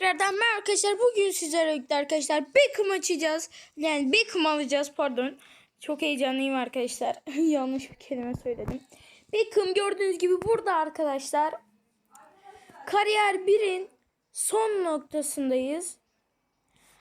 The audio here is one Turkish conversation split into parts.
tekrardan merhaba arkadaşlar. Bugün sizlerle birlikte arkadaşlar Beckham açacağız. Yani Beckham alacağız pardon. Çok heyecanlıyım arkadaşlar. Yanlış bir kelime söyledim. Beckham gördüğünüz gibi burada arkadaşlar. Kariyer 1'in son noktasındayız.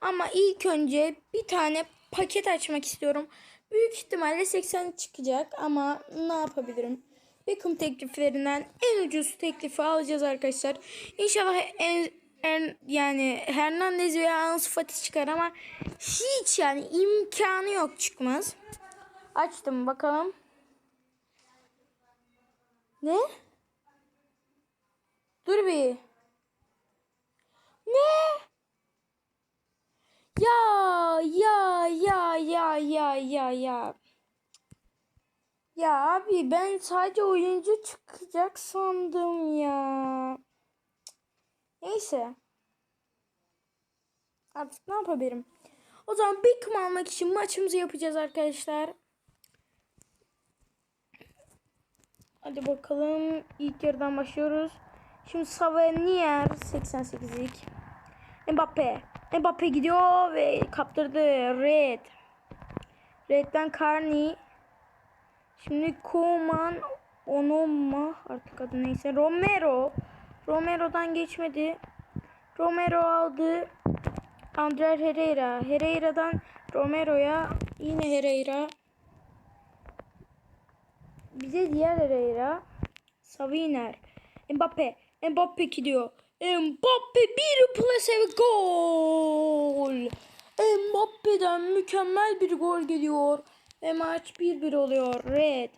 Ama ilk önce bir tane paket açmak istiyorum. Büyük ihtimalle 80 çıkacak ama ne yapabilirim? Beckham tekliflerinden en ucuz teklifi alacağız arkadaşlar. İnşallah en, en yani Hernandez veya Ansu Fati çıkar ama hiç yani imkanı yok çıkmaz. Açtım bakalım. Ne? Dur bir. Ne? Ya ya ya ya ya ya ya. Ya abi ben sadece oyuncu çıkacak sandım ya. Neyse. Artık ne yapabilirim? O zaman Beckham almak için maçımızı yapacağız arkadaşlar. Hadi bakalım. İlk yarıdan başlıyoruz. Şimdi Savanier 88'lik. Mbappe. Mbappe gidiyor ve kaptırdı. Red. Red'den Carney. Şimdi Koeman Onoma artık adı neyse. Romero. Romero'dan geçmedi. Romero aldı. Andrer Herrera. Herrera'dan Romero'ya yine Herrera. Bize diğer Herrera. Saviner. Mbappe. Mbappe gidiyor. Mbappe bir plase ve gol. Mbappe'den mükemmel bir gol geliyor. Ve maç 1-1 oluyor. Red.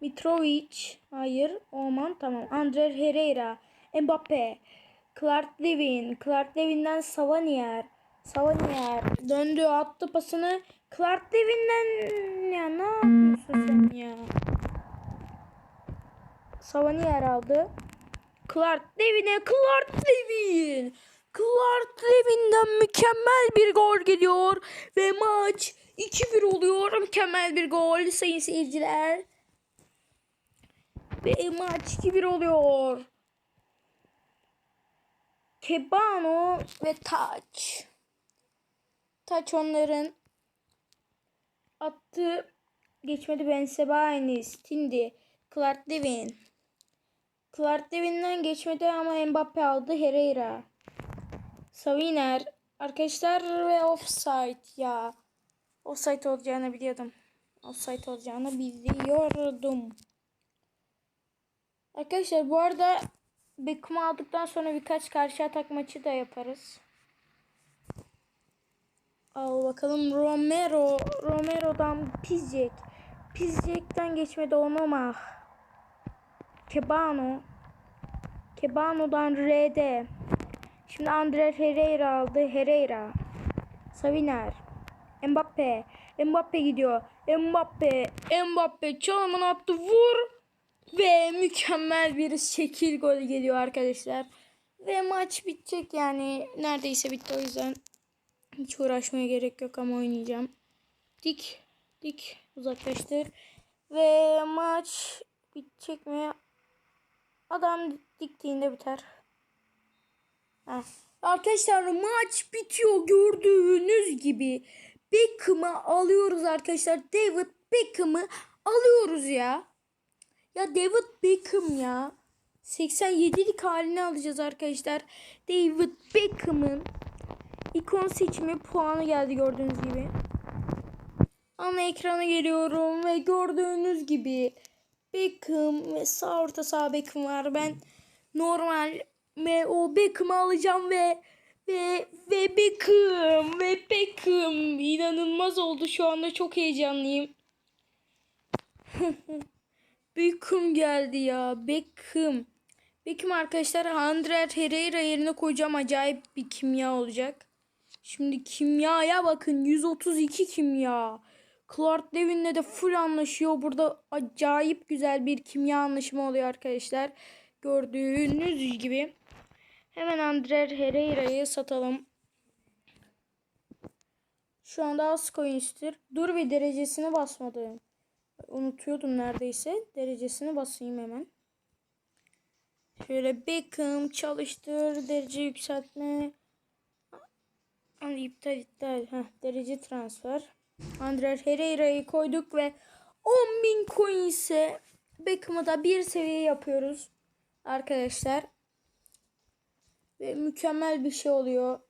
Mitrovic. Hayır. Oman tamam. Andre Herrera. Mbappe. Clark Levin. Clark Levin'den Savanier. Savanier. Döndü attı pasını. Clark Levin'den ya ne yapıyorsun sen ya? Savanier aldı. Clark Levin'e Clark Levin. Clark Levin'den mükemmel bir gol geliyor. Ve maç 2-1 oluyor. Mükemmel bir gol sayın seyirciler. Ve maç 2-1 oluyor. Kebano ve Taç. Taç onların attı. Geçmedi Ben Sebaenis, Tindi, Clark Levin. Clark Levin'den geçmedi ama Mbappe aldı Herrera. Saviner. Arkadaşlar ve offside ya. Offside olacağını biliyordum. Offside olacağını biliyordum. Arkadaşlar bu arada Beckham aldıktan sonra birkaç karşı atak maçı da yaparız. Al bakalım Romero. Romero'dan Pizcek. Pizcek'ten geçmedi Onoma. Kebano. Kebano'dan RD. Şimdi Andre Herrera aldı. Herrera. Saviner. Mbappe. Mbappe gidiyor. Mbappe. Mbappe çalımını attı. Vur. Mükemmel bir şekil gol geliyor arkadaşlar. Ve maç bitecek yani. Neredeyse bitti o yüzden. Hiç uğraşmaya gerek yok ama oynayacağım. Dik. Dik. Uzaklaştır. Ve maç bitecek mi? Adam diktiğinde biter. Heh. Arkadaşlar maç bitiyor gördüğünüz gibi. Beckham'ı alıyoruz arkadaşlar. David Beckham'ı alıyoruz ya. Ya David Beckham ya. 87'lik halini alacağız arkadaşlar. David Beckham'ın ikon seçimi puanı geldi gördüğünüz gibi. Ana ekrana geliyorum ve gördüğünüz gibi Beckham ve sağ orta sağ Beckham var. Ben normal ve o Beckham'ı alacağım ve ve ve Beckham ve Beckham inanılmaz oldu şu anda çok heyecanlıyım. Beckham geldi ya Beckham. Beckham arkadaşlar Andre Herrera yerine koyacağım acayip bir kimya olacak. Şimdi kimyaya bakın 132 kimya. Clark Levin'le de full anlaşıyor. Burada acayip güzel bir kimya anlaşımı oluyor arkadaşlar. Gördüğünüz gibi. Hemen Andre Herrera'yı satalım. Şu anda az coins'tir. Dur bir derecesine basmadım. Unutuyordum neredeyse. Derecesini basayım hemen. Şöyle Beckham çalıştır. Derece yükseltme. Hani iptal iptal. Heh, derece transfer. Andrer Herrera'yı koyduk ve 10.000 coin ise Beckham'ı da bir seviye yapıyoruz. Arkadaşlar. Ve mükemmel bir şey oluyor.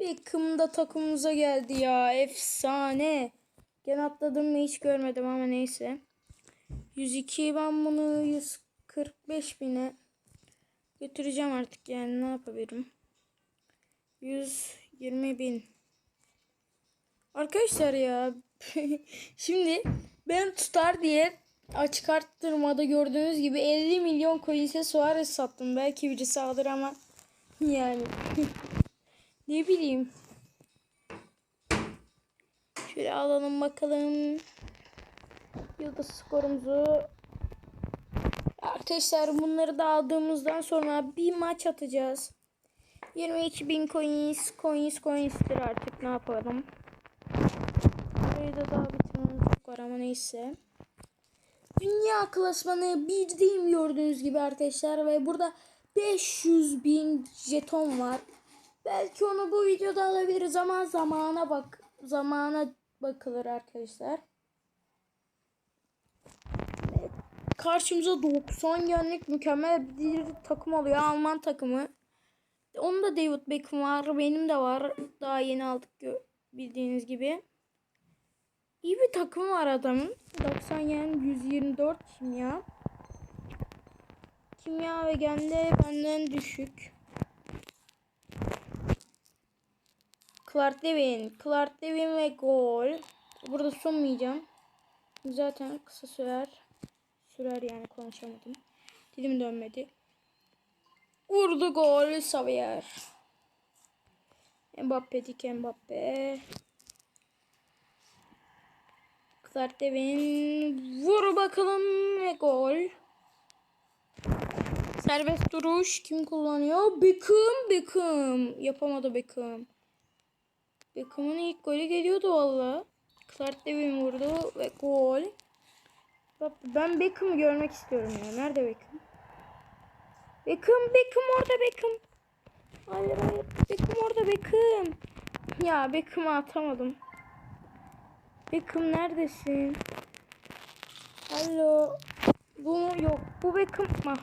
Beckham da takımımıza geldi ya. Efsane. Gene atladım mı hiç görmedim ama neyse. 102 ben bunu 145 bine götüreceğim artık yani ne yapabilirim. 120 bin. Arkadaşlar ya şimdi ben tutar diye açık arttırmada gördüğünüz gibi 50 milyon coin'e Suarez sattım. Belki birisi alır ama yani ne bileyim. Şöyle alalım bakalım. Yıldız skorumuzu. Arkadaşlar bunları da aldığımızdan sonra bir maç atacağız. 22 bin coins, coins, coins'tir artık ne yapalım. Burayı da daha bitirmemiz çok var ama neyse. Dünya klasmanı birdeyim gördüğünüz gibi arkadaşlar ve burada 500 bin jeton var. Belki onu bu videoda alabiliriz ama zamana bak zamana bakılır arkadaşlar. Evet, Karşımıza 90 yenlik mükemmel bir takım oluyor. Alman takımı. Onun da David Beckham var. Benim de var. Daha yeni aldık bildiğiniz gibi. İyi bir takım var adamın. 90 yen 124 kimya. Kimya ve gende benden düşük. Clark Lewin. Clark Lewin ve gol. Burada sunmayacağım. Zaten kısa sürer. Sürer yani konuşamadım. Dilim dönmedi. Vurdu gol Xavier. Mbappe dik Mbappe. Clark Lewin. Vur bakalım ve gol. Serbest duruş kim kullanıyor? Beckham, Beckham. Yapamadı Beckham. Beckham'ın ilk golü geliyordu valla. Clark Lewin vurdu ve gol. Bak ben Beckham'ı görmek istiyorum ya. Nerede Beckham? Beckham, Beckham orada Beckham. Hayır hayır. Beckham orada Beckham. Ya Beckham'ı atamadım. Beckham neredesin? Alo. Bu mu? Yok. Bu Beckham mı?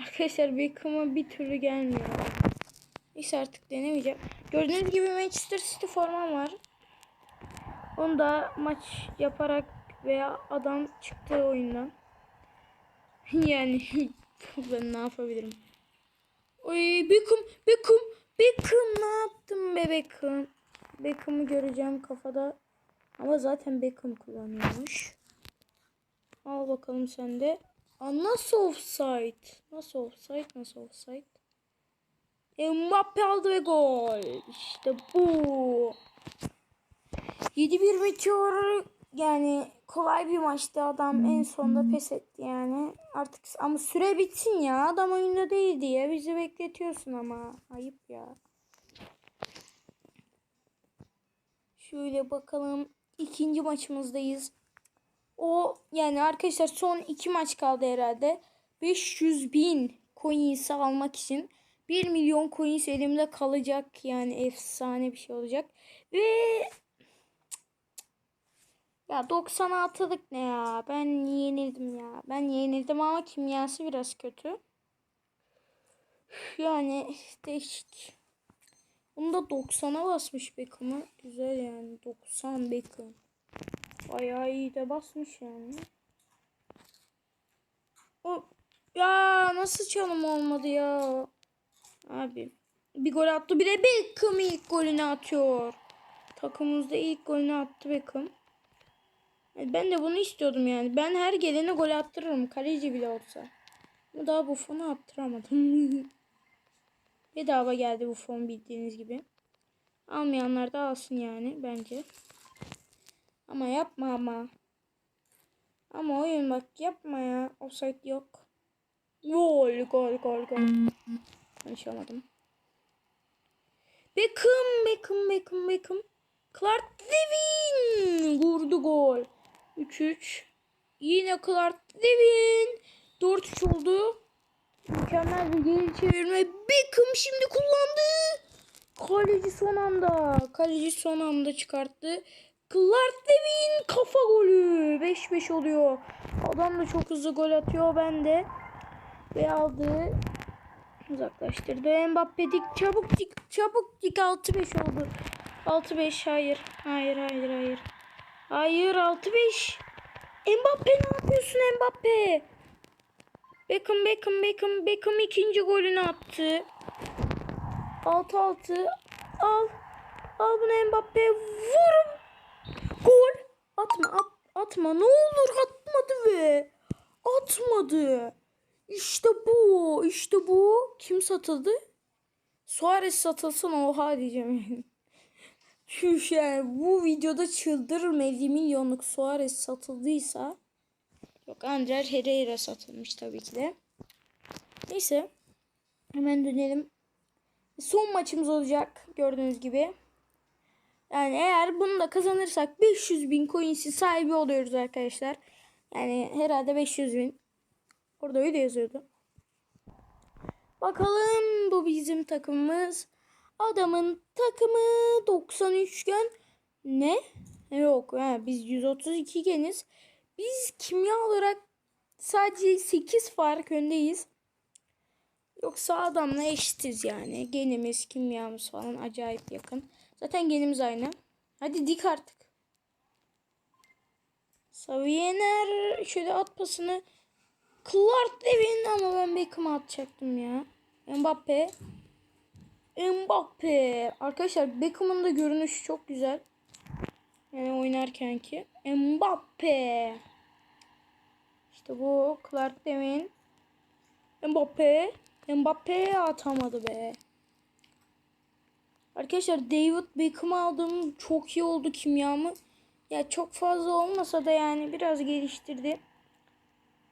Arkadaşlar Beckham'a bir türlü gelmiyor. Neyse artık denemeyeceğim. Gördüğünüz gibi Manchester City formam var. Onu da maç yaparak veya adam çıktığı oyundan. yani ben ne yapabilirim? Oy Beckham, Beckham, Beckham ne yaptım be Beckham? Beckham'ı göreceğim kafada. Ama zaten Beckham kullanıyormuş. Al bakalım sen de. Aa, nasıl offside? Nasıl offside? Nasıl offside? Mbappe aldı ve gol. İşte bu. 7-1 bitiyor. Yani kolay bir maçtı adam en sonunda pes etti yani. Artık ama süre bitsin ya. Adam oyunda değil diye bizi bekletiyorsun ama. Ayıp ya. Şöyle bakalım. ikinci maçımızdayız. O yani arkadaşlar son iki maç kaldı herhalde. 500 bin coins almak için 1 milyon coins elimde kalacak. Yani efsane bir şey olacak. Ve ya 96'lık ne ya? Ben yenildim ya. Ben yenildim ama kimyası biraz kötü. Yani değişik. Bunda 90'a basmış Beckham'ı. Güzel yani. 90 Beckham. Bayağı iyi de basmış yani. O ya nasıl çalım olmadı ya? Abi bir gol attı. Bir de Beckham ilk golünü atıyor. Takımımızda ilk golünü attı Beckham. E, Ben de bunu istiyordum yani. Ben her gelene gol attırırım. Kaleci bile olsa. Ama daha bu fonu attıramadım. Bedava geldi bu fon bildiğiniz gibi. Almayanlar da alsın yani bence. Ama yapma ama. Ama oyun bak yapma ya. Offside yok. Gol gol gol gol. Konuşamadım. Beckham Beckham Beckham Beckham. Clark Lewin vurdu gol. 3-3. Yine Clark Lewin. 4-3 oldu. Mükemmel bir geri çevirme. Beckham şimdi kullandı. Kaleci son anda. Kaleci son anda çıkarttı. Clark Devin kafa golü. 5-5 oluyor. Adam da çok hızlı gol atıyor. Ben de. Ve aldı. Uzaklaştırdı. Mbappe dik çabuk dik çabuk dik 6-5 oldu. 6-5 hayır. Hayır hayır hayır. Hayır 6-5. Mbappe ne yapıyorsun Mbappe? Beckham Beckham Beckham Beckham ikinci golünü attı. 6-6 al. Al bunu Mbappe vur. Gol. Atma at, atma ne olur atmadı ve atmadı. İşte bu işte bu. Kim satıldı? Suarez satılsın oha diyeceğim yani. Yani bu videoda çıldırırım 50 milyonluk Suarez satıldıysa. Yok Ander Herrera satılmış tabii ki de. Neyse. Hemen dönelim. Son maçımız olacak gördüğünüz gibi. Yani eğer bunu da kazanırsak 500 bin coins'in sahibi oluyoruz arkadaşlar. Yani herhalde 500 bin. Orada öyle yazıyordu. Bakalım bu bizim takımımız. Adamın takımı 93 gen. Ne? Yok ha, biz 132 geniz. Biz kimya olarak sadece 8 fark öndeyiz. Yoksa adamla eşitiz yani. Genimiz, kimyamız falan acayip yakın. Zaten genimiz aynı. Hadi dik artık. Saviyener şöyle at pasını. Clark Devin ama ben Beckham'a atacaktım ya. Mbappe. Mbappe. Arkadaşlar Beckham'ın da görünüşü çok güzel. Yani oynarken ki. Mbappe. İşte bu Clark Devin. Mbappe. Mbappe atamadı be. Arkadaşlar David Beckham'ı aldım. Çok iyi oldu kimyamı. Ya çok fazla olmasa da yani biraz geliştirdi.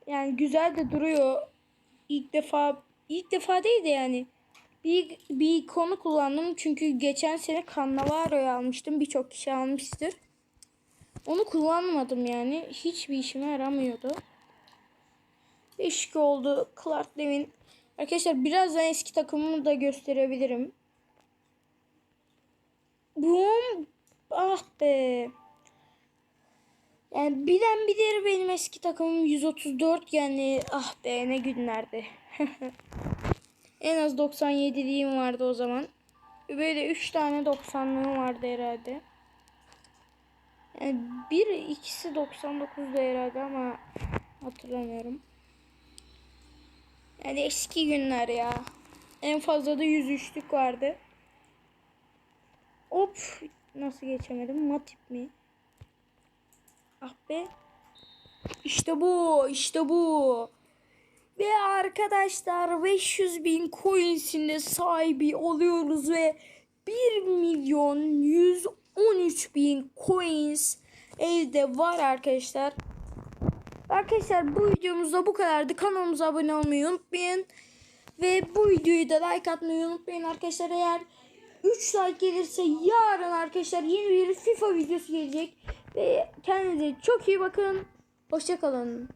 Yani güzel de duruyor. İlk defa ilk defa değil de yani bir, bir konu kullandım. Çünkü geçen sene Cannavaro'yu almıştım. Birçok kişi almıştır. Onu kullanmadım yani. Hiçbir işime yaramıyordu. Değişik oldu. Clark Devin. Arkadaşlar birazdan eski takımımı da gösterebilirim. Boom. Ah be. Yani bilen bilir benim eski takımım 134 yani ah be ne günlerdi. en az 97'liğim vardı o zaman. Böyle 3 tane 90'lığım vardı herhalde. Yani bir ikisi 99'da herhalde ama hatırlamıyorum. Yani eski günler ya. En fazla da 103'lük vardı. Hop nasıl geçemedim? Matip mi? Ah be. İşte bu, işte bu. Ve arkadaşlar 500 bin coins'in de sahibi oluyoruz ve 1 milyon 113 bin coins elde var arkadaşlar. Arkadaşlar bu videomuzda bu kadardı. Kanalımıza abone olmayı unutmayın. Ve bu videoyu da like atmayı unutmayın arkadaşlar. Eğer 3 like gelirse yarın arkadaşlar yeni bir FIFA videosu gelecek. Ve kendinize çok iyi bakın. Hoşçakalın.